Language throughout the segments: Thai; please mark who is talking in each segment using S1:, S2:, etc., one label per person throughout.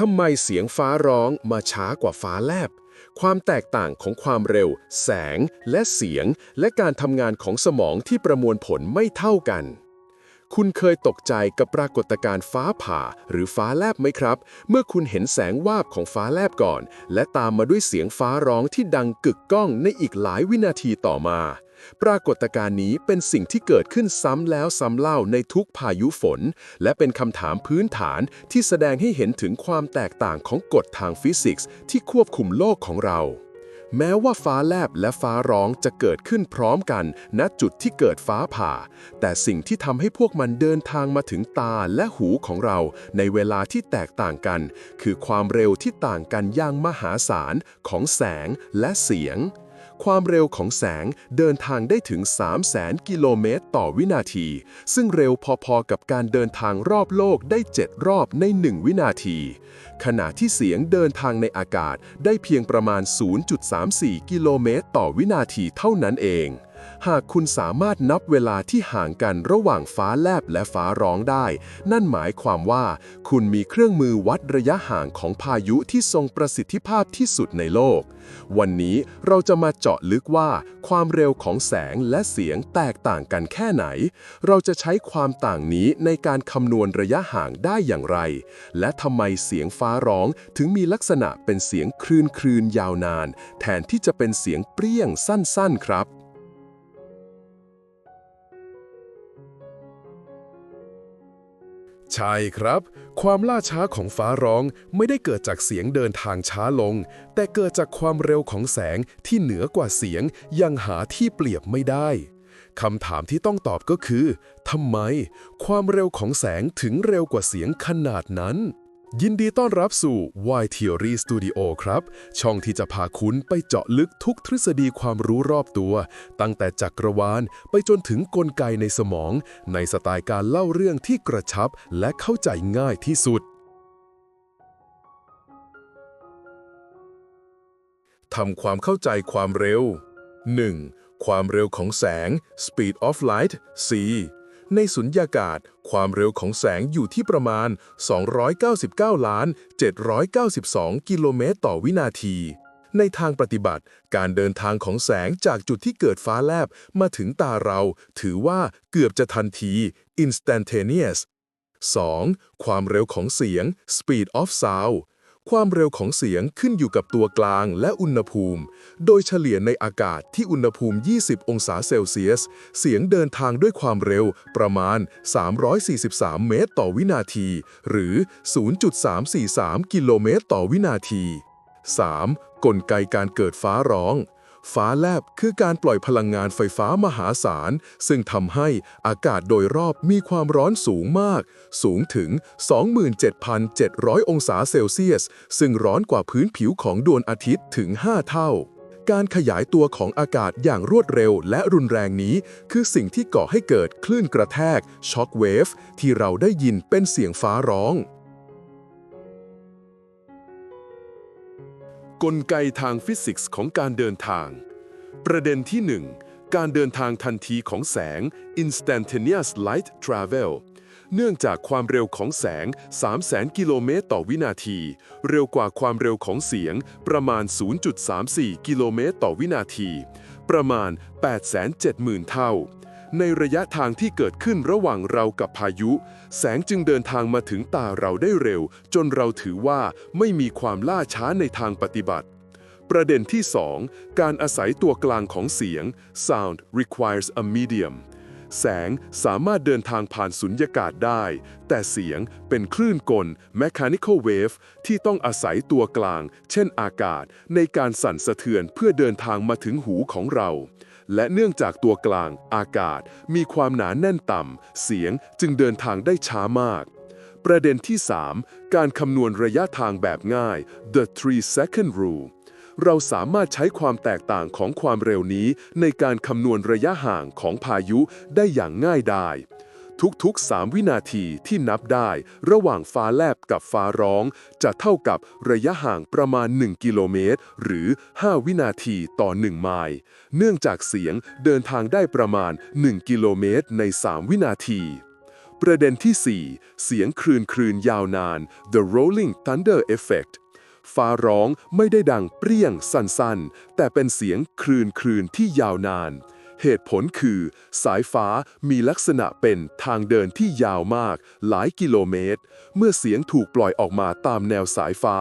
S1: ทำไมเสียงฟ้าร้องมาช้ากว่าฟ้าแลบ ความแตกต่างของความเร็ว แสง และเสียง และการทำงานของสมองที่ประมวลผลไม่เท่ากัน คุณเคยตกใจกับปรากฏการณ์ฟ้าผ่าหรือฟ้าแลบไหมครับ เมื่อคุณเห็นแสงวาบของฟ้าแลบก่อน และตามมาด้วยเสียงฟ้าร้องที่ดังกึกก้องในอีกหลายวินาทีต่อมา ปรากฏการณ์นี้เป็นสิ่งที่เกิดขึ้นซ้ำแล้วซ้ำเล่าในทุกพายุฝน และเป็นคำถามพื้นฐานที่แสดงให้เห็นถึงความแตกต่างของกฎทางฟิสิกส์ที่ควบคุมโลกของเรา แม้ว่าฟ้าแลบและฟ้าร้องจะเกิดขึ้นพร้อมกัน ณจุดที่เกิดฟ้าผ่า แต่สิ่งที่ทำให้พวกมันเดินทางมาถึงตาและหูของเรา ในเวลาที่แตกต่างกัน คือความเร็วที่ต่างกันอย่างมหาศาลของแสงและเสียง ความเร็วของแสงเดินทางได้ถึง300,000กิโลเมตรต่อวินาที ซึ่งเร็วพอๆกับการเดินทางรอบโลกได้ 7 รอบใน 1 วินาที ขณะที่เสียงเดินทางในอากาศได้เพียงประมาณ 0.34 กิโลเมตรต่อวินาทีเท่านั้นเอง หากคุณสามารถนับเวลาที่ห่างกันระหว่างฟ้าแลบและฟ้าร้องได้ นั่นหมายความว่า คุณมีเครื่องมือวัดระยะห่างของพายุที่ทรงประสิทธิภาพที่สุดในโลก วันนี้เราจะมาเจาะลึกว่า ความเร็วของแสงและเสียงแตกต่างกันแค่ไหน เราจะใช้ความต่างนี้ในการคำนวณระยะห่างได้อย่างไร และทำไมเสียงฟ้าร้องถึงมีลักษณะเป็นเสียงคลื่นคลื่นๆยาวนาน แทนที่จะเป็นเสียงเปรี้ยงสั้นๆครับ ใช่ครับ ความล่าช้าของฟ้าร้องไม่ได้เกิดจากเสียงเดินทางช้าลง แต่เกิดจากความเร็วของแสงที่เหนือกว่าเสียงยังหาที่เปรียบไม่ได้คำถามที่ต้องตอบก็คือทำไม ความเร็วของแสงถึงเร็วกว่าเสียงขนาดนั้น ยินดีต้อนรับสู่ Y Theory Studio ครับ ช่องที่จะพาคุณไปเจาะลึกทุกทฤษฎีความรู้รอบตัว ตั้งแต่จักรวาลไปจนถึงกลไกในสมอง ในสไตล์การเล่าเรื่องที่กระชับและเข้าใจง่ายที่สุดทำความเข้าใจความเร็ว 1. ความเร็วของแสง speed of light c ในสุญญากาศ ความเร็วของแสงอยู่ที่ประมาณ 299 ล้าน 792 กิโลเมตรต่อวินาที ในทางปฏิบัติ การเดินทางของแสงจากจุดที่เกิดฟ้าแลบมาถึงตาเรา ถือว่าเกือบจะทันที instantaneous 2. ความเร็วของเสียง speed of sound ความเร็วของเสียงขึ้นอยู่กับตัวกลางและอุณหภูมิ โดยเฉลี่ยในอากาศที่อุณหภูมิ 20 องศาเซลเซียส เสียงเดินทางด้วยความเร็วประมาณ 343 เมตรต่อวินาที หรือ 0.343 กิโลเมตรต่อวินาที 3. กลไกการเกิดฟ้าร้อง ฟ้าแลบคือการปล่อยพลังงานไฟฟ้ามหาศาล ซึ่งทำให้อากาศโดยรอบมีความร้อนสูงมาก สูงถึง 27,700 องศาเซลเซียส ซึ่งร้อนกว่าพื้นผิวของดวงอาทิตย์ถึง 5 เท่า การขยายตัวของอากาศอย่างรวดเร็วและรุนแรงนี้ คือสิ่งที่ก่อให้เกิดคลื่นกระแทกช็อคเวฟที่เราได้ยินเป็นเสียงฟ้าร้อง กลไกทางฟิสิกส์ของการเดินทาง ประเด็นที่ 1 การเดินทางทันทีของแสง instantaneous light travel เนื่องจากความเร็วของแสง 300,000 กิโลเมตรต่อวินาที เร็วกว่าความเร็วของเสียงประมาณ 0.34 กิโลเมตรต่อวินาที ประมาณ 870,000 เท่า ในระยะทางที่เกิดขึ้นระหว่างเรากับพายุ แสงจึงเดินทางมาถึงตาเราได้เร็ว จนเราถือว่าไม่มีความล่าช้าในทางปฏิบัติ ประเด็นที่ 2 การอาศัยตัวกลางของเสียง sound requires a medium แสงสามารถเดินทางผ่านสุญญากาศได้ แต่เสียงเป็นคลื่นกล mechanical wave ที่ต้องอาศัยตัวกลาง เช่นอากาศ ในการสั่นสะเทือนเพื่อเดินทางมาถึงหูของเรา และเนื่องจากตัวกลาง อากาศ มีความหนาแน่นต่ำ เสียงจึงเดินทางได้ช้ามาก ประเด็นที่ 3 การคำนวณระยะทางแบบง่าย the Three second rule เราสามารถใช้ความแตกต่างของความเร็วนี้ ในการคำนวณระยะห่างของพายุได้อย่างง่ายดาย ทุกๆ 3 วินาทีที่นับได้ระหว่างฟ้าแลบกับฟ้าร้อง จะเท่ากับระยะห่างประมาณ 1 กิโลเมตร หรือ 5 วินาทีต่อ 1 ไมล์เนื่องจากเสียงเดินทางได้ประมาณ 1 กิโลเมตรใน 3 วินาที
S2: ประเด็นที่ 4 เสียงคลื่นคลื่นยาวนาน The Rolling Thunder Effect ฟ้าร้องไม่ได้ดังเปรี้ยงสั้นๆ แต่เป็นเสียงคลื่นคลื่นที่ยาวนาน เหตุผลคือ สายฟ้ามีลักษณะเป็นทางเดินที่ยาวมาก หลายกิโลเมตร เมื่อเสียงถูกปล่อยออกมาตามแนวสายฟ้า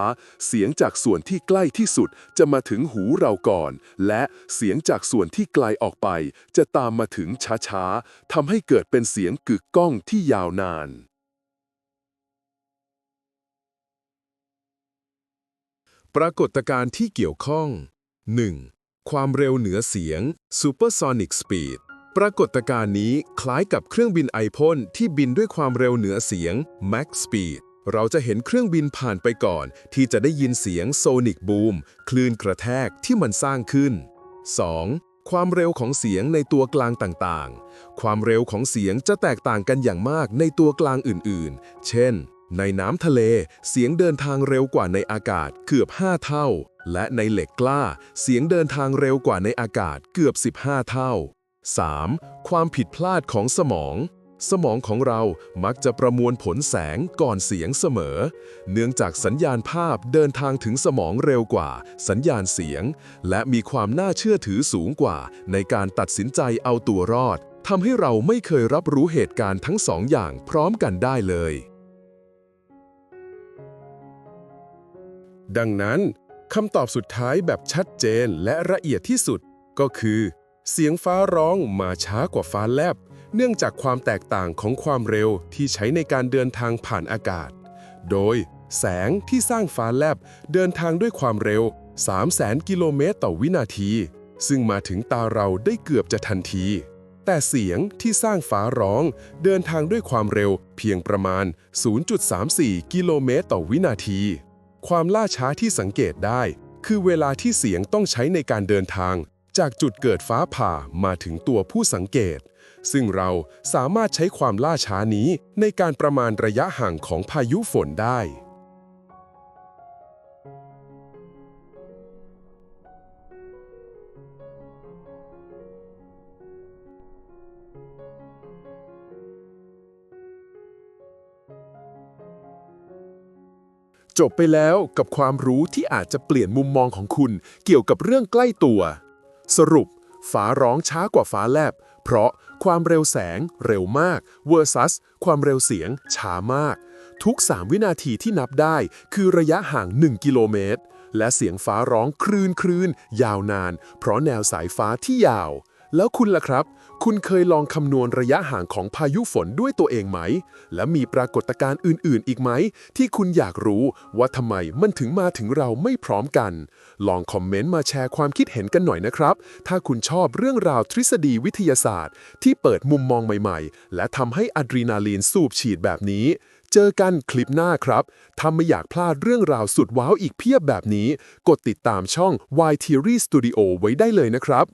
S2: เสียงจากส่วนที่ใกล้ที่สุดจะมาถึงหูเราก่อน และเสียงจากส่วนที่ไกลออกไป จะตามมาถึงช้าๆทำให้เกิดเป็นเสียงกึกก้องที่ยาวนาน
S1: ปรากฏการณ์ที่เกี่ยวข้อง 1. ความเร็วเหนือเสียง Supersonic Speed ปรากฏการณ์นี้คล้ายกับเครื่องบินไอพ่นที่บินด้วยความเร็วเหนือเสียง Mach Speed เราจะเห็นเครื่องบินผ่านไปก่อน ที่จะได้ยินเสียง Sonic Boom คลื่นกระแทกที่มันสร้างขึ้น 2. ความเร็วของเสียงในตัวกลางต่างๆ ความเร็วของเสียงจะแตกต่างกันอย่างมากในตัวกลางอื่นๆ เช่น ในน้ำทะเลเสียงเดินทางเร็วกว่าในอากาศเกือบ 5 เท่า และในเหล็กกล้า เสียงเดินทางเร็วกว่าในอากาศเกือบ 15 เท่า 3. ความผิดพลาดของสมอง สมองของเรามักจะประมวลผลแสงก่อนเสียงเสมอ เนื่องจากสัญญาณภาพเดินทางถึงสมองเร็วกว่า สัญญาณเสียง และมีความน่าเชื่อถือสูงกว่า ในการตัดสินใจเอาตัวรอดทำให้เราไม่เคยรับรู้เหตุการณ์ทั้งสองอย่างพร้อมกันได้เลย ดังนั้นคำตอบสุดท้ายแบบชัดเจนและละเอียดที่สุดก็คือ เสียงฟ้าร้องมาช้ากว่าฟ้าแลบ เนื่องจากความแตกต่างของความเร็วที่ใช้ในการเดินทางผ่านอากาศ โดยแสงที่สร้างฟ้าแลบเดินทางด้วยความเร็ว 300,000 กิโลเมตรต่อวินาที ซึ่งมาถึงตาเราได้เกือบจะทันที แต่เสียงที่สร้างฟ้าร้อง เดินทางด้วยความเร็วเพียงประมาณ 0.34 กิโลเมตรต่อวินาที ความล่าช้าที่สังเกตได้ คือเวลาที่เสียงต้องใช้ในการเดินทาง จากจุดเกิดฟ้าผ่ามาถึงตัวผู้สังเกต ซึ่งเราสามารถใช้ความล่าช้านี้ในการประมาณระยะห่างของพายุฝนได้ จบไปแล้วกับความรู้ที่อาจจะเปลี่ยนมุมมองของคุณเกี่ยวกับเรื่องใกล้ตัว สรุปฟ้าร้องช้ากว่าฟ้าแลบ เพราะความเร็วแสงเร็วมาก versus ความเร็วเสียงช้ามาก ทุก 3 วินาทีที่นับได้คือระยะห่าง 1 กิโลเมตร และเสียงฟ้าร้องคลื่นคลื่นยาวนาน เพราะแนวสายฟ้าที่ยาว แล้วคุณล่ะครับ คุณเคยลองคำนวณระยะห่างของพายุฝนด้วยตัวเองไหม และมีปรากฏการณ์อื่น ๆ อีกไหม ที่คุณอยากรู้ว่าทำไมมันถึงมาถึงเราไม่พร้อมกัน ลองคอมเมนต์มาแชร์ความคิดเห็นกันหน่อยนะครับ ถ้าคุณชอบเรื่องราวทฤษฎีวิทยาศาสตร์ ที่เปิดมุมมองใหม่ ๆ และทำให้อะดรีนาลีนสูบฉีดแบบนี้ เจอกันคลิปหน้าครับถ้าไม่อยากพลาดเรื่องราวสุดว้าวอีกเพียบแบบนี้ กดติดตามช่อง Y Theory Studio ไว้ได้เลยนะครับ